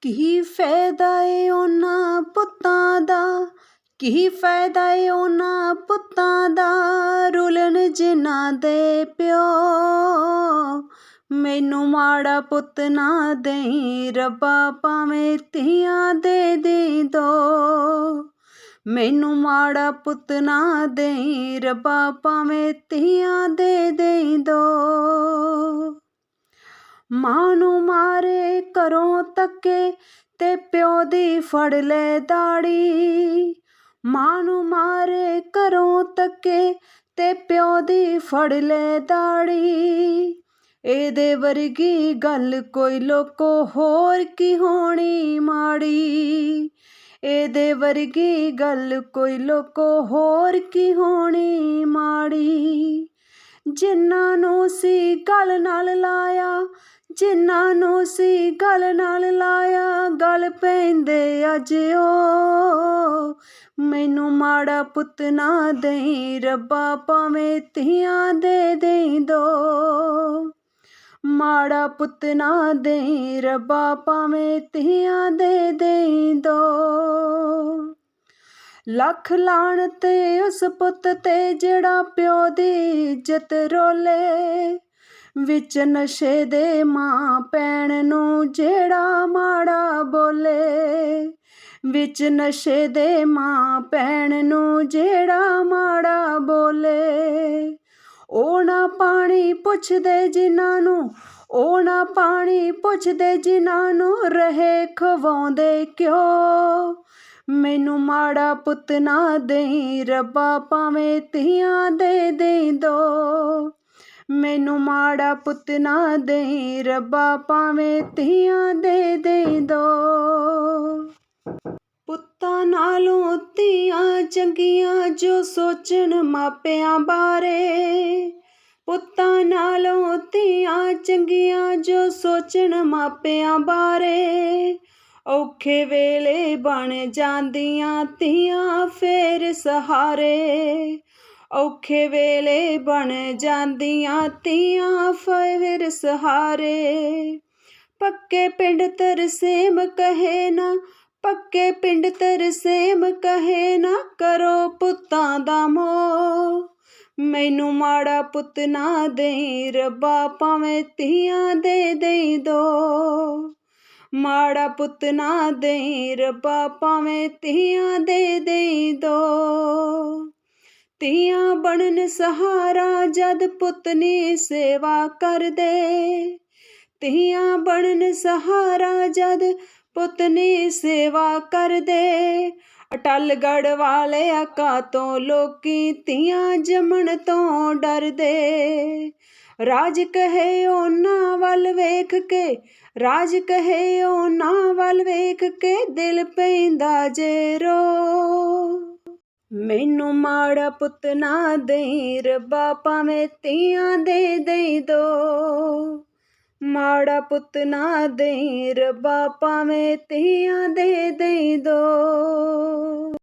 ਕੀ ਫਾਇਦਾ ਏ ਉਹਨਾਂ ਪੁੱਤਾਂ ਦਾ? ਕੀ ਫਾਇਦਾ ਏ ਉਹਨਾਂ ਪੁੱਤਾਂ ਦਾ? ਰੁਲਣ ਜਿਨ੍ਹਾਂ ਦੇ ਪਿਓ। ਮੈਨੂੰ ਮਾੜਾ ਪੁੱਤ ਨਾ ਦੇਈ, ਰੱਬਾ ਭਾਵੇਂ ਧੀਆਂ ਦੇ ਦੇ ਦੋ। ਮੈਨੂੰ ਮਾੜਾ ਪੁੱਤ ਨਾ ਦੇਈ, ਰੱਬਾ ਭਾਵੇਂ ਧੀਆਂ ਦੇ ਦੇ ਦੋ। ਮਾਂ ਨੂੰ ਮਾਰੇ ਘਰੋਂ ਤੱਕੇ ਤੇ ਪਿਓ ਦੀ ਫੜ ਲੈ ਦਾੜੀ। ਮਾਂ ਨੂੰ ਮਾਰੇ ਘਰੋਂ ਤੱਕੇ ਤੇ ਪਿਓ ਦੀ ਫੜ ਲੈ ਦਾੜੀ। ਇਹਦੇ ਵਰਗੀ ਗੱਲ ਕੋਈ ਲੋਕੋ ਹੋਰ ਕੀ ਹੋਣੀ ਮਾੜੀ। ਇਹਦੇ ਵਰਗੀ ਗੱਲ ਕੋਈ ਲੋਕੋ ਹੋਰ ਕੀ ਹੋਣੀ ਮਾੜੀ। ਜਿਨ੍ਹਾਂ ਨੂੰ ਸੀ ਗੱਲ ਨਾਲ ਲਾਇਆ ਜਿਨ੍ਹਾਂ ਨੂੰ ਸੀ ਗਲ ਨਾਲ ਲਾਇਆ, ਗਲ ਪੈਂਦੇ ਅੱਜ ਉਹ। ਮੈਨੂੰ ਮਾੜਾ ਪੁੱਤ ਨਾ ਦੇਈ, ਰੱਬਾ ਭਾਵੇਂ ਧੀਆਂ ਦੇ ਦੇ ਦੋ। ਮਾੜਾ ਪੁੱਤ ਨਾ ਦੇਈ, ਰੱਬਾ ਭਾਵੇਂ ਧੀਆਂ ਦੇ ਦੇ ਦੋ। ਲੱਖ ਲਾਣ ਤੇ ਉਸ ਪੁੱਤ ਤੇ ਜਿਹੜਾ ਪਿਓ ਦੀ ਇੱਜ਼ਤ ਰੋਲੇ। ਵਿੱਚ ਨਸ਼ੇ ਦੇ ਮਾਂ ਪੈਣ ਨੂੰ ਜਿਹੜਾ ਮਾੜਾ ਬੋਲੇ। ਵਿੱਚ ਨਸ਼ੇ ਦੇ ਮਾਂ ਪੈਣ ਨੂੰ ਜਿਹੜਾ ਮਾੜਾ ਬੋਲੇ। ਉਹ ਨਾ ਪਾਣੀ ਪੁੱਛਦੇ ਜਿਨ੍ਹਾਂ ਨੂੰ, ਉਹ ਨਾ ਪਾਣੀ ਪੁੱਛਦੇ ਜਿਨ੍ਹਾਂ ਨੂੰ ਰਹੇ ਖਵਾਉਂਦੇ ਕਿਉਂ? ਮੈਨੂੰ ਮਾੜਾ ਪੁੱਤ ਨਾ ਦੇਈ, ਰੱਬਾ ਭਾਵੇਂ ਧੀਆਂ ਦੇ ਦੇ ਦੋ। ਮੈਨੂੰ ਮਾੜਾ ਪੁੱਤ ਨਾ ਦੇਈ, ਰੱਬਾ ਭਾਵੇਂ ਧੀਆਂ ਦੇ ਦੇ ਦੋ। ਪੁੱਤਾਂ ਨਾਲੋਂ ਧੀਆਂ ਚੰਗੀਆਂ ਜੋ ਸੋਚਣ ਮਾਪਿਆਂ ਬਾਰੇ। ਪੁੱਤਾਂ ਨਾਲੋਂ ਧੀਆਂ ਚੰਗੀਆਂ ਜੋ ਸੋਚਣ ਮਾਪਿਆਂ ਬਾਰੇ। ਔਖੇ ਵੇਲੇ ਬਣ ਜਾਂਦੀਆਂ ਧੀਆਂ ਫੇਰ ਸਹਾਰੇ। ਔਖੇ ਵੇਲੇ ਬਣ ਜਾਂਦੀਆਂ ਤੀਆਂ, ਫਿਰ ਸਹਾਰੇ। ਪੱਕੇ ਪਿੰਡ ਤਰਸੇਮ ਕਹੇ ਨਾ, ਪੱਕੇ ਪਿੰਡ ਤਰਸੇਮ ਕਹੇ ਨਾ, ਕਰੋ ਪੁੱਤਾਂ ਦਾ ਮੋਹ। ਮੈਨੂੰ ਮਾੜਾ ਪੁੱਤ ਨਾ ਦੇਈ, ਰੱਬਾ ਭਾਵੇਂ ਧੀਆਂ ਦੇ ਦੇ ਦੋ। ਮਾੜਾ ਪੁੱਤ ਨਾ ਦੇਈ, ਰੱਬਾ ਭਾਵੇਂ ਧੀਆਂ ਦੇ ਦੇ ਦੋ। ਧੀਆਂ ਬਣਨ ਸਹਾਰਾ ਜਦ ਪੁੱਤ ਨੀ ਸੇਵਾ ਕਰਦੇ ਧੀਆਂ ਬਣਨ ਸਹਾਰਾ ਜਦ ਪੁੱਤ ਨੀ ਸੇਵਾ ਕਰਦੇ ਅਟਲਗੜ ਵਾਲੇ ਆਕਾ ਤੋਂ ਲੋਕੀ ਧੀਆਂ ਜੰਮਣ ਤੋਂ ਡਰਦੇ। ਰਾਜ ਕਹੇ ਉਹਨਾਂ ਵੱਲ ਵੇਖ ਕੇ, ਰਾਜ ਕਹੇ ਉਹਨਾਂ ਵੱਲ ਵੇਖ ਕੇ ਦਿਲ ਪੈਂਦਾ ਜੇ ਰੋ। ਮੈਨੂੰ ਮਾੜਾ ਪੁੱਤ ਨਾ ਦੇਈ, ਰੱਬਾ ਭਾਵੇਂ ਧੀਆਂ ਦੇ ਦੇ ਦੋ। ਮਾੜਾ ਪੁੱਤ ਨਾ ਦੇਈ, ਰੱਬਾ ਭਾਵੇਂ ਧੀਆਂ ਦੇ ਦੇ ਦੋ।